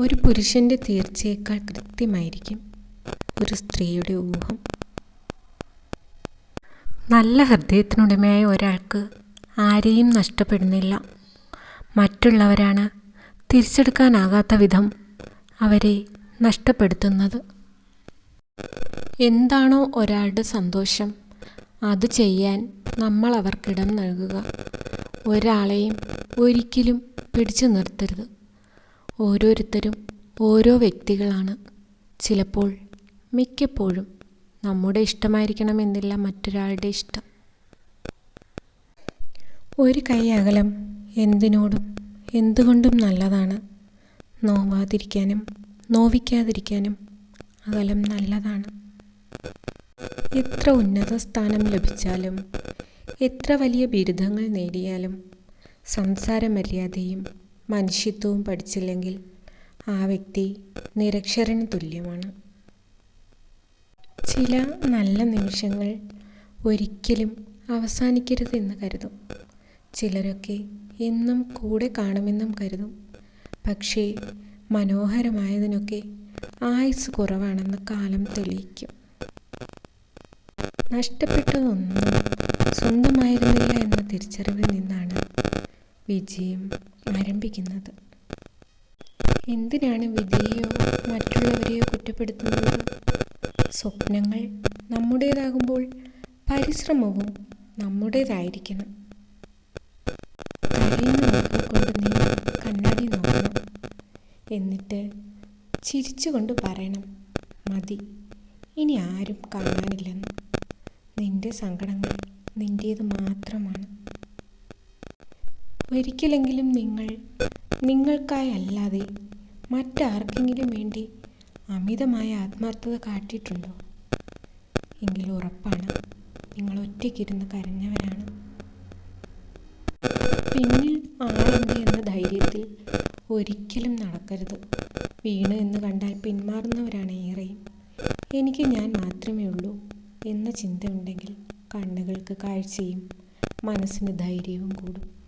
ഒരു പുരുഷന്റെ തീർച്ചയേക്കാൾ കൃത്യമായിരിക്കും ഒരു സ്ത്രീയുടെ ഊഹം. നല്ല ഹൃദയത്തിനുടമയായ ഒരാൾക്ക് ആരെയും നഷ്ടപ്പെടുന്നില്ല. മറ്റുള്ളവരാണ് തിരിച്ചെടുക്കാനാകാത്ത വിധം അവരെ നഷ്ടപ്പെടുത്തുന്നത്. എന്താണോ ഒരാളുടെ സന്തോഷം അത് ചെയ്യാൻ നമ്മൾ അവർക്കിടം നൽകുക. ഒരാളെയും ഒരിക്കലും പിടിച്ചു നിർത്തരുത്. ഓരോരുത്തരും ഓരോ വ്യക്തികളാണ്. ചിലപ്പോൾ മിക്കപ്പോഴും നമ്മുടെ ഇഷ്ടമായിരിക്കണമെന്നില്ല മറ്റൊരാളുടെ ഇഷ്ടം. ഒരു കൈ അകലം എന്തിനോടും എന്തുകൊണ്ടും നല്ലതാണ്. നോവാതിരിക്കാനും നോവിക്കാതിരിക്കാനും അകലം നല്ലതാണ്. എത്ര ഉന്നത സ്ഥാനം ലഭിച്ചാലും എത്ര വലിയ ബിരുദങ്ങൾ നേടിയാലും സംസാര മര്യാദയും മനുഷ്യത്വവും പഠിച്ചില്ലെങ്കിൽ ആ വ്യക്തി നിരക്ഷരന് തുല്യമാണ്. ചില നല്ല നിമിഷങ്ങൾ ഒരിക്കലും അവസാനിക്കരുതെന്ന് കരുതും. ചിലരൊക്കെ എന്നും കൂടെ കാണുമെന്നും കരുതും. പക്ഷേ മനോഹരമായതിനൊക്കെ ആയുസ് കുറവാണെന്ന് കാലം തെളിയിക്കും. നഷ്ടപ്പെട്ടതൊന്നും സ്വന്തമായിരുന്നില്ല എന്ന തിരിച്ചറിവിൽ നിന്നാണ് വിജയം ആരംഭിക്കുന്നത്. എന്തിനാണ് വിധിയെയോ മറ്റുള്ളവരെയോ കുറ്റപ്പെടുത്തുന്നത്? സ്വപ്നങ്ങൾ നമ്മുടേതാകുമ്പോൾ പരിശ്രമവും നമ്മുടേതായിരിക്കണം. കഴിയുന്ന നീ കണ്ണാടി നോക്കണം. എന്നിട്ട് ചിരിച്ചുകൊണ്ട് പറയണം മതി ഇനി ആരും കാണാനില്ലെന്ന്. നിന്റെ സങ്കടങ്ങൾ നിന്റേത് മാത്രമാണ്. ഒരിക്കലെങ്കിലും നിങ്ങൾ നിങ്ങൾക്കായി അല്ലാതെ മറ്റാർക്കെങ്കിലും വേണ്ടി അമിതമായ ആത്മാർത്ഥത കാട്ടിയിട്ടുണ്ടോ? എങ്കിൽ ഉറപ്പാണ് നിങ്ങൾ ഒറ്റയ്ക്കിരുന്ന് കരഞ്ഞവരാണ്. പിന്നിൽ ആളുണ്ട് എന്ന ധൈര്യത്തിൽ ഒരിക്കലും നടക്കരുത്. വീണ് എന്ന് കണ്ടാൽ പിന്മാറുന്നവരാണ് ഏറെയും. എനിക്ക് ഞാൻ മാത്രമേ ഉള്ളൂ എന്ന ചിന്തയുണ്ടെങ്കിൽ കണ്ണുകൾക്ക് കാഴ്ചയും മനസ്സിന് ധൈര്യവും കൂടും.